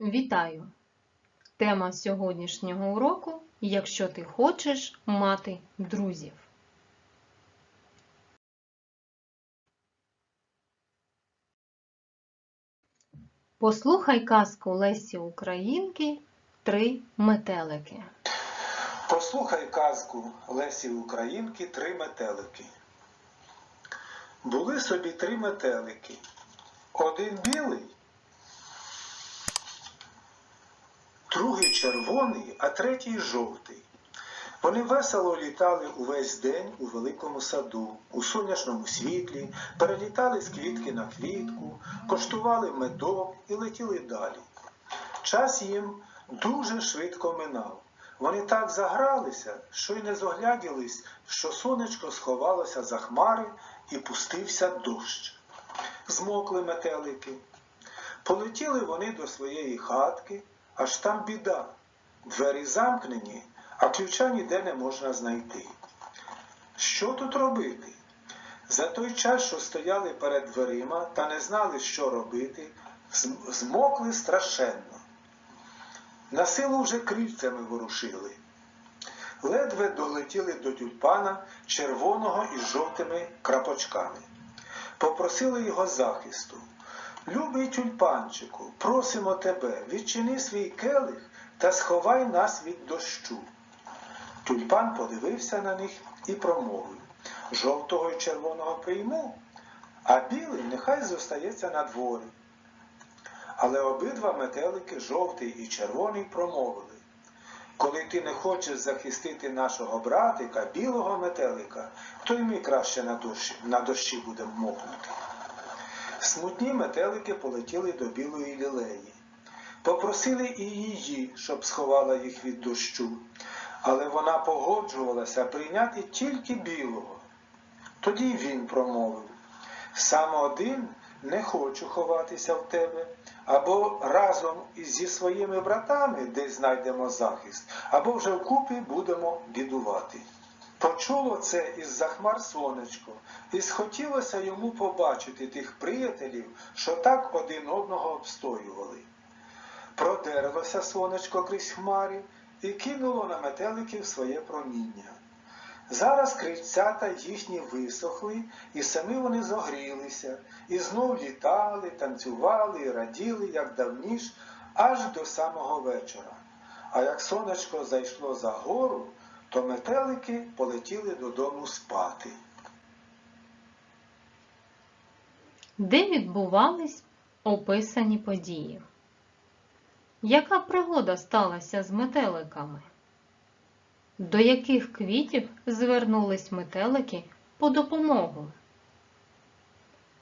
Вітаю! Тема сьогоднішнього уроку Якщо ти хочеш мати друзів. Послухай казку Лесі Українки Три метелики. Послухай казку Лесі Українки Три метелики. Були собі три метелики. Один білий, червоний, а третій жовтий. Вони весело літали увесь день у великому саду, у сонячному світлі, перелітали з квітки на квітку, коштували медок і летіли далі. Час їм дуже швидко минав. Вони так загралися, що й не зогляділись, що сонечко сховалося за хмари і пустився дощ. Змокли метелики. Полетіли вони до своєї хатки, аж там біда. Двері замкнені, а ключа ніде не можна знайти. Що тут робити? За той час, що стояли перед дверима та не знали, що робити, змокли страшенно. На силу вже крильцями ворушили. Ледве долетіли до тюльпана червоного із жовтими крапочками. Попросили його захисту. Любий тюльпанчику, просимо тебе, відчини свій келих та сховай нас від дощу. Тюльпан подивився на них і промовив жовтого і червоного прийму, а білий нехай зостається на дворі. Але обидва метелики, жовтий і червоний, промовили коли ти не хочеш захистити нашого братика, білого метелика, то й ми краще на дощі, на дощі будемо мокнути. Смутні метелики полетіли до білої лілеї. Попросили і її, щоб сховала їх від дощу, але вона погоджувалася прийняти тільки білого. Тоді він промовив сам один не хочу ховатися в тебе, або разом зі своїми братами десь знайдемо захист, або вже вкупі будемо бідувати. Почуло це із-за хмар сонечко, і схотілося йому побачити тих приятелів, що так один одного обстоювали. Продерлося сонечко крізь хмари і кинуло на метеликів своє проміння. Зараз крильцята їхні висохли, і самі вони зогрілися, і знов літали, танцювали і раділи, як давніш, аж до самого вечора. А як сонечко зайшло за гору, то метелики полетіли додому спати. Де відбувались описані події? Яка пригода сталася з метеликами? До яких квітів звернулись метелики по допомогу?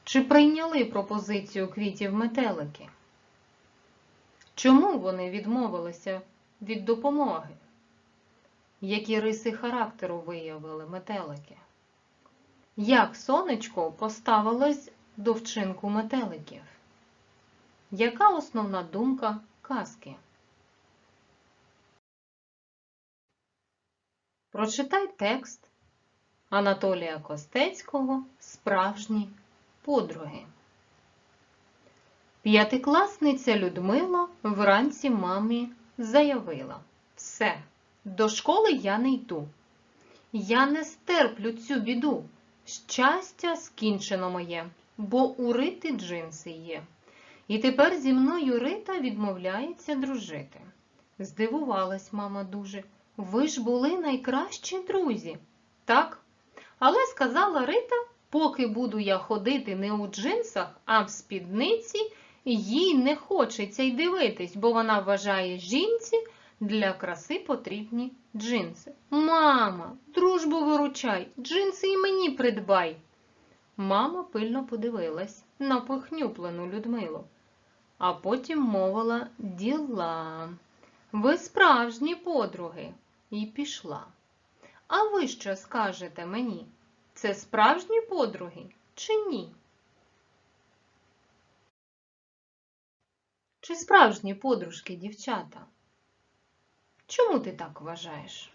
Чи прийняли пропозицію квітів метелики? Чому вони відмовилися від допомоги? Які риси характеру виявили метелики? Як сонечко поставилось до вчинку метеликів? Яка основна думка казки? Прочитай текст Анатолія Костецького Справжні подруги. П'ятикласниця Людмила вранці мамі заявила Все, до школи я не йду. Я не стерплю цю біду. Щастя скінчено моє, бо у Рити джинси є. І тепер зі мною Рита відмовляється дружити. Здивувалась мама дуже. Ви ж були найкращі друзі. Так. Але сказала Рита, поки буду я ходити не у джинсах, а в спідниці, їй не хочеться й дивитись, бо вона вважає жінці для краси потрібні джинси. Мама, дружбу виручай, джинси і мені придбай. Мама пильно подивилась на похнюплену Людмилу, а потім мовила діла. Ви справжні подруги. І пішла. А ви що скажете мені? Це справжні подруги чи ні? Чи справжні подружки дівчата? Чому ти так вважаєш?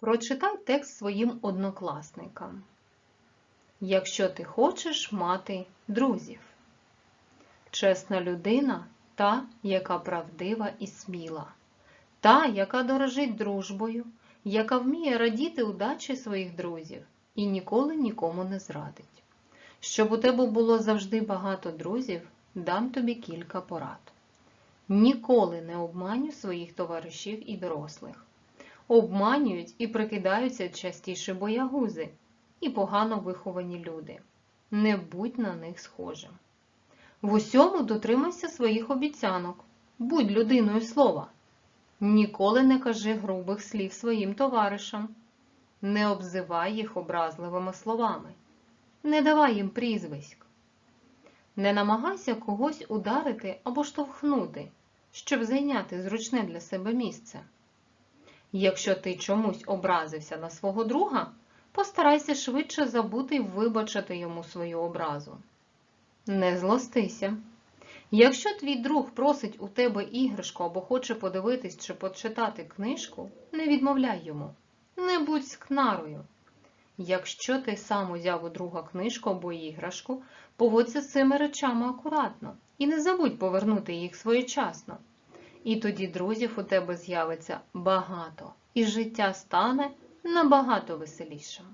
Прочитай текст своїм однокласникам. Якщо ти хочеш мати друзів. Чесна людина та, яка правдива і сміла, та, яка дорожить дружбою, яка вміє радіти удачі своїх друзів і ніколи нікому не зрадить. Щоб у тебе було завжди багато друзів, дам тобі кілька порад. Ніколи не обманюй своїх товаришів і дорослих. Обманюють і прикидаються частіше боягузи і погано виховані люди. Не будь на них схожим. В усьому дотримайся своїх обіцянок. Будь людиною слова. Ніколи не кажи грубих слів своїм товаришам. Не обзивай їх образливими словами. Не давай їм прізвиськ. Не намагайся когось ударити або штовхнути, щоб зайняти зручне для себе місце. Якщо ти чомусь образився на свого друга, постарайся швидше забути й вибачити йому свою образу. Не злостися. Якщо твій друг просить у тебе іграшку або хоче подивитись чи почитати книжку, не відмовляй йому. Не будь скнарою. Якщо ти сам узяв у друга книжку або іграшку, поводься з цими речами акуратно і не забудь повернути їх своєчасно. І тоді друзів у тебе з'явиться багато, і життя стане набагато веселішим.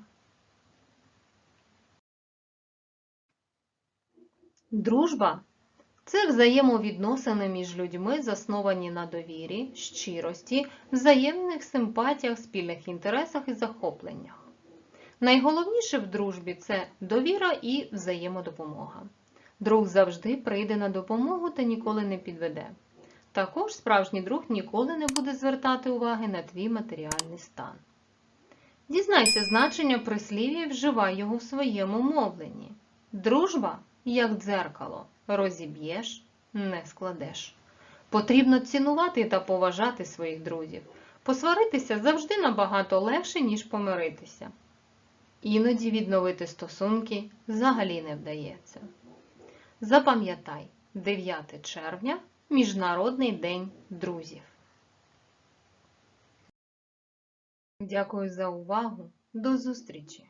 Дружба це взаємовідносини між людьми, засновані на довірі, щирості, взаємних симпатіях, спільних інтересах і захопленнях. Найголовніше в дружбі це довіра і взаємодопомога. Друг завжди прийде на допомогу та ніколи не підведе. Також справжній друг ніколи не буде звертати уваги на твій матеріальний стан. Дізнайся значення прислів'я і вживай його в своєму мовленні. Дружба, як дзеркало, розіб'єш, не складеш. Потрібно цінувати та поважати своїх друзів. Посваритися завжди набагато легше, ніж помиритися. Іноді відновити стосунки взагалі не вдається. Запам'ятай, 9 червня Міжнародний день друзів. Дякую за увагу. До зустрічі!